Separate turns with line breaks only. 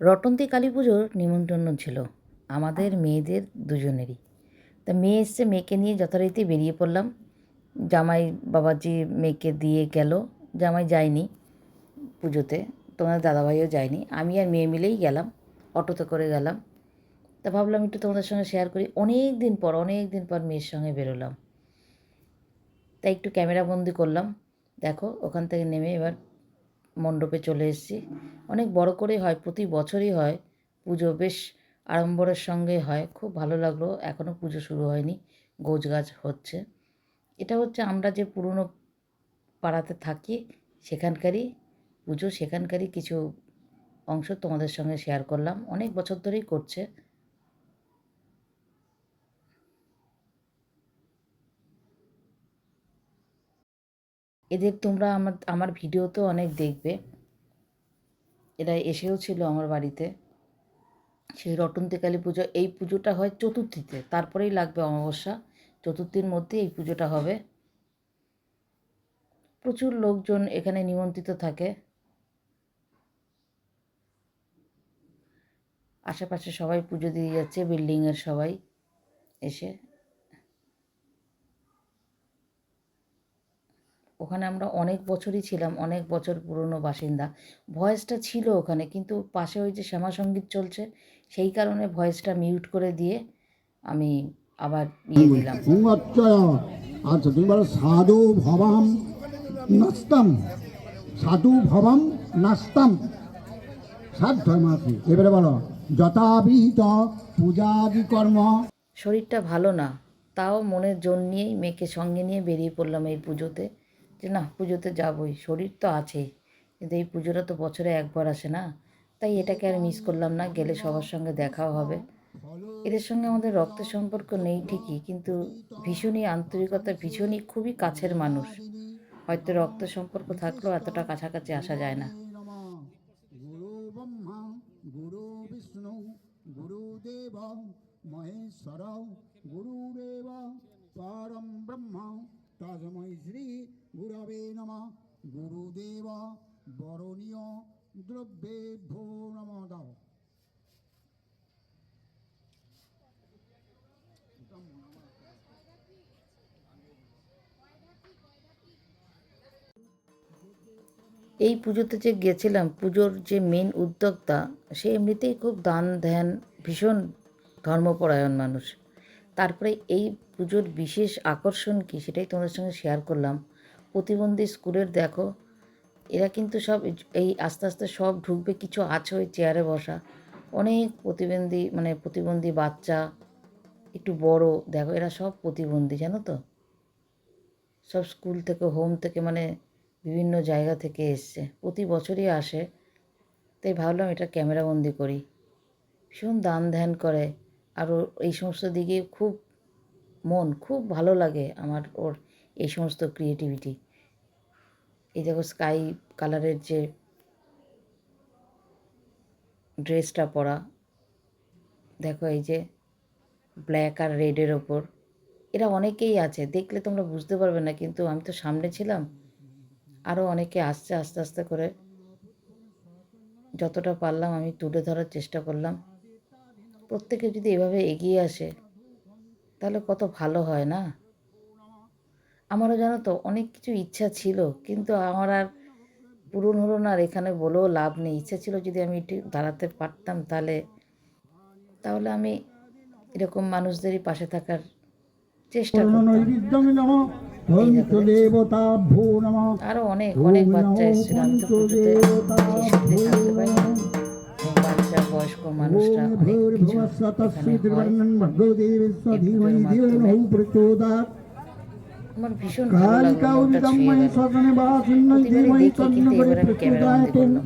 রটন্তী কালী পুজোর নিমন্ত্রণ ছিল। আমাদের মেয়েদের দুজনেরই। তা মেয়ে এসছে, মেয়েকে নিয়ে যথারীতি বেরিয়ে পড়লাম। জামাই বাবাজি মেয়েকে দিয়ে গেল। জামাই যায়নি পুজোতে, তোমাদের দাদাভাইও যায়নি। আমি আর মেয়ে মিলেই গেলাম, অটোতে করে গেলাম। তা ভাবলাম একটু তোমাদের সঙ্গে শেয়ার করি। অনেক দিন পর অনেক দিন পর মেয়ের সঙ্গে বেরোলাম। তাই একটু ক্যামেরা বন্দি করলাম। দেখো, ওখান থেকে নেমে এবার মণ্ডপে চলে এসেছি। অনেক বড় করেই হয়, প্রতি বছরই হয়। পুজো বেশ আড়ম্বরের সঙ্গে হয়, খুব ভালো লাগল। এখনও পুজো শুরু হয়নি, গোছ গাছ হচ্ছে। এটা হচ্ছে আমরা যে পুরনো পাড়াতে থাকি, সেখানকারই পুজো, সেখানকারই কিছু অংশ তোমাদের সঙ্গে শেয়ার করলাম। অনেক বছর ধরেই করছে। এদের তোমরা আমার আমার ভিডিওতেও অনেক দেখবে। এরা এসেও ছিল আমার বাড়িতে। সেই রটন্তী কালী পুজো, এই পুজোটা হয় চতুর্থীতে। তারপরেই লাগবে অমাবস্যা। চতুর্থীর মধ্যে এই পুজোটা হবে। প্রচুর লোকজন এখানে নিমন্ত্রিত থাকে। আশেপাশে সবাই পুজো দিয়ে যাচ্ছে, বিল্ডিংয়ের সবাই এসে। ওখানে আমরা অনেক বছরই ছিলাম অনেক বছর পুরনো বাসিন্দা। ভয়েসটা ছিল ওখানে কিন্তু পাশে ওই যে শ্যামা সংগীত চলছে সেই কারণে ভয়েসটা মিউট করে দিয়ে আমি আবার ইয়ে দিলাম।
আচ্ছা। তুমি বলো সাধু ভবাম নাস্তাম। সাধু ভবাম নাস্তাম। এবারে বলো যথাবিহিত পূজাদি কর্ম?
শরীরটা ভালো না তাও মনের জোর নিয়েই মেয়েকে সঙ্গে নিয়ে বেরিয়ে পড়লাম এই পুজোতে। যে না, পুজোতে যাবই, শরীর তো আছেই। কিন্তু এই পুজোটা তো বছরে একবার আসে না। তাই এটাকে আর মিস করলাম না, গেলে সবার সঙ্গে দেখাও হবে। এদের সঙ্গে আমাদের রক্তের সম্পর্ক নেই ঠিকই, কিন্তু ভীষণই আন্তরিকতা, ভীষণই খুবই কাছের মানুষ। হয়তো রক্তের সম্পর্ক থাকলেও এতটা কাছাকাছি আসা যায় না।
গুরুদেব মহেশ্বর গুরুদেব, পরম তসময় শ্রী গুরবে নম। গুরুদেব, বরণীয় দ্রব্যে ভো নম
এই পুজোতে যে গেছিলাম, পুজোর যে মেন উদ্যোক্তা, সে এমনিতেই খুব দান ধ্যান ভীষণ ধর্মপরায়ণ মানুষ। তারপরে এই পুজোর বিশেষ আকর্ষণ কী সেটাই তোমাদের সঙ্গে শেয়ার করলাম। প্রতিবন্ধী স্কুলের দেখো, এরা কিন্তু সব এই আস্তে আস্তে সব ঢুকবে, কিছু আছে ওই চেয়ারে বসা। অনেক প্রতিবন্ধী মানে প্রতিবন্ধী বাচ্চা, একটু বড়, দেখো এরা সব প্রতিবন্ধী, জানো তো? সব স্কুল থেকে হোম থেকে মানে বিভিন্ন জায়গা থেকে এসছে, প্রতি বছরই আসে। তাই ভাবলাম এটা ক্যামেরাবন্দি করি। ভীষণ দান ধ্যান করে। আর ওর এই সমস্ত দিকে খুব মন, খুব ভালো লাগে আমার ওর এই সমস্ত ক্রিয়েটিভিটি এই দেখো স্কাই কালারের যে ড্রেসটা পরা, দেখো এই যে ব্ল্যাক আর রেডের ওপর, এরা অনেকেই আছে, দেখলে তোমরা বুঝতে পারবে না, কিন্তু আমি তো সামনে ছিলাম আরও অনেকে আসছে আস্তে আস্তে করে। যতটা পারলাম আমি তুলে ধরার চেষ্টা করলাম। প্রত্যেকে যদি এভাবে এগিয়ে আসে তাহলে কত ভালো হয় না? আমারও জানো তো অনেক কিছু ইচ্ছা ছিল কিন্তু আমার আর পূরণ হলো না আর এখানে বলেও লাভ নেই। ইচ্ছা ছিল যদি আমি একটু দাঁড়াতে পারতাম তাহলে তাহলে আমি এরকম মানুষদেরই পাশে থাকার চেষ্টা আরও অনেক অনেক বাচ্চা এসেছিল আমি তো পুজোতে থাকতে পারিনি। এই বাচ্চা বয়স্ক মানুষরা অনেক কিছু এখানে হয়। আমার ভীষণ ভালো লাগল মনটা ছুঁয়ে গেল প্রতিবারই দেখি কিন্তু এবার আমি ক্যামেরা বন্দি করলাম